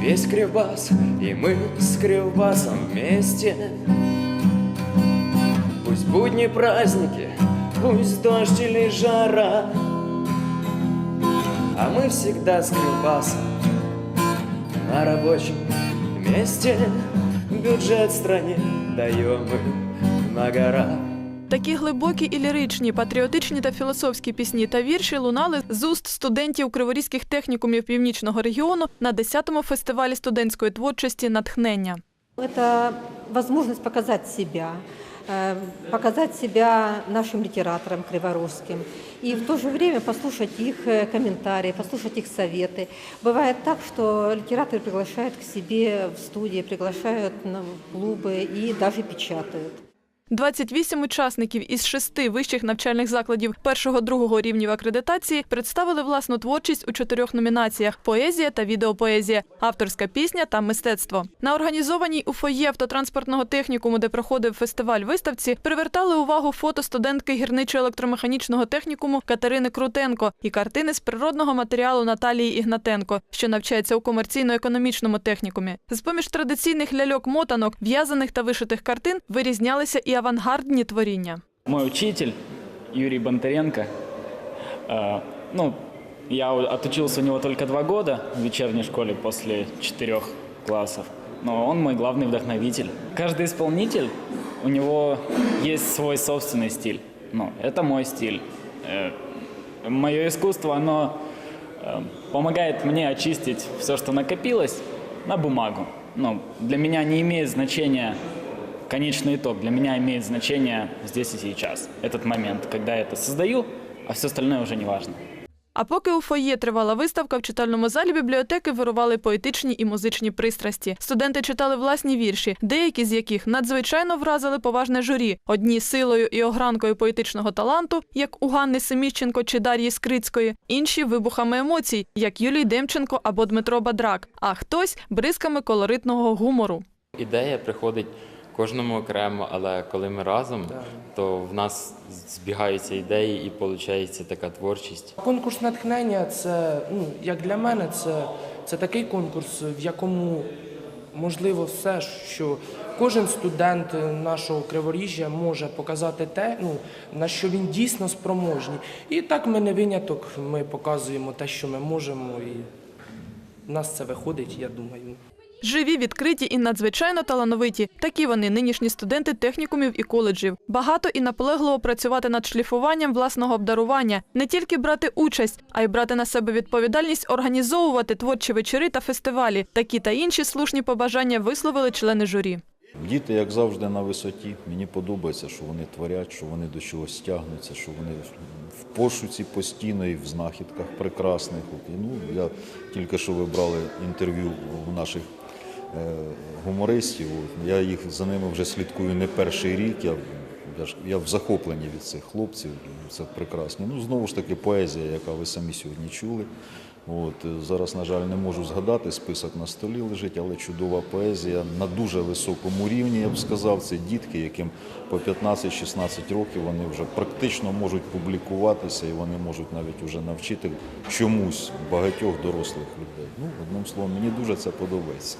весь Кривбас, и мы с Кривбасом вместе. Пусть будни праздники, пусть дождь или жара, а мы всегда с Кривбасом на рабочем месте. Бюджет стране даем мы на гора. Такі глибокі і ліричні, патріотичні та філософські пісні та вірші лунали з уст студентів криворізьких технікумів північного регіону на 10-му фестивалі студентської творчості Натхнення. Это возможность показать себя, э, показать себя нашим литераторам криворусским и в то же время послушать их э, комментарии, послушать их советы. Бывает так, что литераторы приглашают к себе в студии, приглашают на клубы и даже печатают. 28 учасників із шести вищих навчальних закладів першого-другого рівнів акредитації представили власну творчість у чотирьох номінаціях: поезія та відеопоезія, авторська пісня та мистецтво. На організованій у фоє автотранспортного технікуму, де проходив фестиваль виставці, привертали увагу фото студентки гірничо-електромеханічного технікуму Катерини Крутенко і картини з природного матеріалу Наталії Ігнатенко, що навчається у комерційно-економічному технікумі. З поміж традиційних ляльок-мотанок, в'язаних та вишитих картин вирізнялися і авангардні творіння. Мой учитель Юрий Бондаренко, э, ну, я отучился у него только два года в вечерней школе после четырех классов, но он мой главный вдохновитель. Каждый исполнитель, у него есть свой собственный стиль. Ну, это мой стиль. Э, Мое искусство, оно э, помогает мне очистить все, что накопилось, на бумагу. Но для меня не имеет значения конечный итог. Для меня имеет значение здесь и сейчас. Этот момент, когда я это создаю, а все остальное уже не важно. А поки у фоє тривала виставка, в читальному залі бібліотеки вирували поетичні і музичні пристрасті. Студенти читали власні вірші, деякі з яких надзвичайно вразили поважне журі. Одні силою і огранкою поетичного таланту, як у Ганни Семіщенко чи Дар'ї Скрицької, інші вибухами емоцій, як Юлій Демченко або Дмитро Бадрак, а хтось бризками колоритного гумору. Ідея приходить кожному окремо, але коли ми разом, то в нас збігаються ідеї і виходить така творчість. Конкурс натхнення це, ну, як для мене, це, це такий конкурс, в якому можливо все, що кожен студент нашого Криворіжжя може показати те, ну, на що він дійсно спроможний. І так ми не виняток, ми показуємо те, що ми можемо, і в нас це виходить, я думаю. Живі, відкриті і надзвичайно талановиті. Такі вони нинішні студенти технікумів і коледжів. Багато і наполегливо працювати над шліфуванням власного обдарування, не тільки брати участь, а й брати на себе відповідальність організовувати творчі вечори та фестивалі. Такі та інші слушні побажання висловили члени журі. Діти, як завжди, на висоті. Мені подобається, що вони творять, що вони до чогось тягнуться, що вони в пошуці постійно і в знахідках прекрасних. Ну, я тільки що ви брали інтерв'ю у наших гумористів. Я їх за ними вже слідкую не перший рік. Я, я, ж- я в захопленні від цих хлопців. Це прекрасно. Ну, знову ж таки, поезія, яка ви самі сьогодні чули. От, е, зараз, на жаль, не можу згадати, список на столі лежить, але чудова поезія на дуже високому рівні, я б сказав. Це дітки, яким по 15-16 років вони вже практично можуть публікуватися і вони можуть навіть вже навчити чомусь багатьох дорослих людей. Ну, одним словом, мені дуже це подобається.